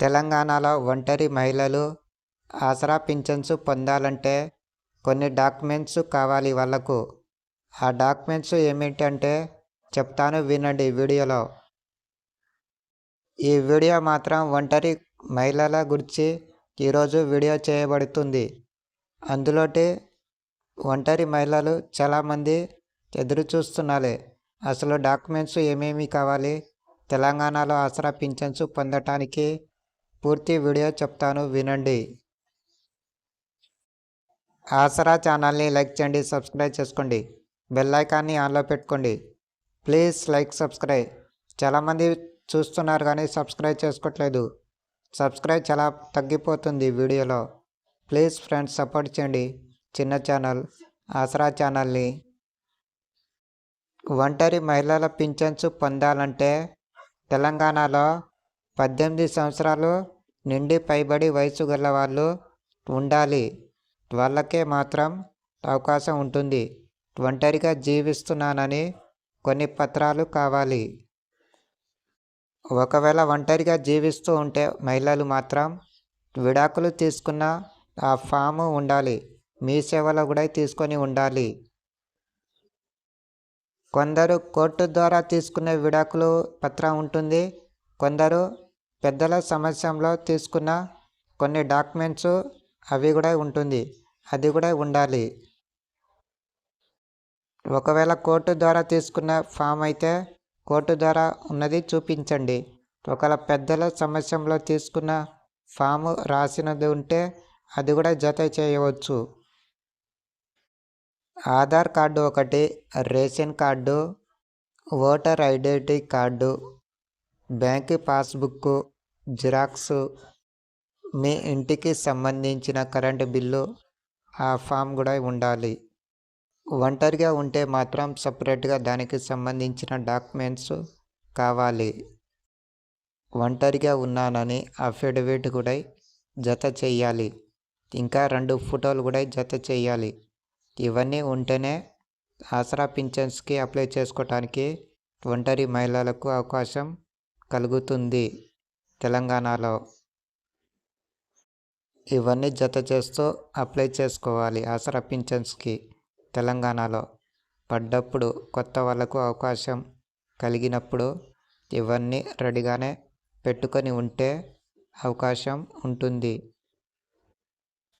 తెలంగాణలో ఒంటరి మహిళలు ఆసరా పింఛన్స్ పొందాలంటే కొన్ని డాక్యుమెంట్స్ కావాలి వాళ్ళకు ఆ డాక్యుమెంట్స్ ఏమిటంటే చెప్తాను వినండి వీడియోలో. ఈ వీడియో మాత్రం ఒంటరి మహిళల గురించి ఈరోజు వీడియో చేయబడుతుంది. అందులోటి ఒంటరి మహిళలు చాలామంది ఎదురుచూస్తున్నారు అసలు డాక్యుమెంట్స్ ఏమేమి కావాలి? తెలంగాణలో ఆసరా పింఛన్స్ పొందటానికి పూర్తి వీడియో చెప్తాను వినండి. ఆసరా ఛానల్ని లైక్ చేయండి సబ్స్క్రైబ్ చేసుకోండి. బెల్ ఐకాన్ని ఆన్లో పెట్టుకోండి. Please like subscribe. చాలామంది చూస్తున్నారు కానీ సబ్స్క్రైబ్ చేసుకోవట్లేదు. సబ్స్క్రైబ్ చాలా తగ్గిపోతుంది వీడియోలో. ప్లీజ్ ఫ్రెండ్స్ సపోర్ట్ చేయండి. చిన్న ఛానల్ ఆసరా ఛానల్ని. ఒంటరి మహిళల పింఛన్స్ పొందాలంటే తెలంగాణలో పద్దెనిమిది సంవత్సరాలు నిండి పైబడి వయసు గల వాళ్ళు ఉండాలి. వాళ్ళకే మాత్రం అవకాశం ఉంటుంది. ఒంటరిగా జీవిస్తున్నానని కొన్ని పత్రాలు కావాలి. ఒకవేళ ఒంటరిగా జీవిస్తూ ఉంటే మహిళలు మాత్రం విడాకులు తీసుకున్న ఆ ఫాము ఉండాలి. మీ సేవలో కూడా తీసుకొని ఉండాలి. కొందరు కోర్టు ద్వారా తీసుకునే విడాకులు పత్రం ఉంటుంది. కొందరు పెద్దల సమస్యలో తీసుకున్న కొన్ని డాక్యుమెంట్స్ అవి కూడా ఉంటుంది. అది కూడా ఉండాలి. ఒకవేళ కోర్టు ద్వారా తీసుకున్న ఫామ్ అయితే కోర్టు ద్వారా ఉన్నది చూపించండి. ఒకవేళ పెద్దల సమస్యంలో తీసుకున్న ఫాము రాసినది ఉంటే అది కూడా జత చేయవచ్చు. ఆధార్ కార్డు ఒకటి ration card voter identity card bank passbook xerox మీ ఇంటికి సంబంధించిన కరెంటు బిల్లు ఆ ఫామ్ కూడా ఉండాలి. ఒంటరిగా ఉంటే మాత్రం సపరేట్గా దానికి సంబంధించిన డాక్యుమెంట్స్ కావాలి. ఒంటరిగా ఉన్నానని అఫిడవిట్ కూడా జత చేయాలి. ఇంకా రెండు ఫోటోలు కూడా జత చేయాలి. ఇవన్నీ ఉంటేనే ఆసరా పింఛన్స్కి అప్లై చేసుకోవటానికి ఒంటరి మహిళలకు అవకాశం కలుగుతుంది తెలంగాణలో. ఇవన్నీ జత చేస్తూ అప్లై చేసుకోవాలి ఆసరా పింఛన్స్కి తెలంగాణలో. పడ్డప్పుడు కొత్త వాళ్ళకు అవకాశం కలిగినప్పుడు ఇవన్నీ రెడీగానే పెట్టుకొని ఉంటే అవకాశం ఉంటుంది.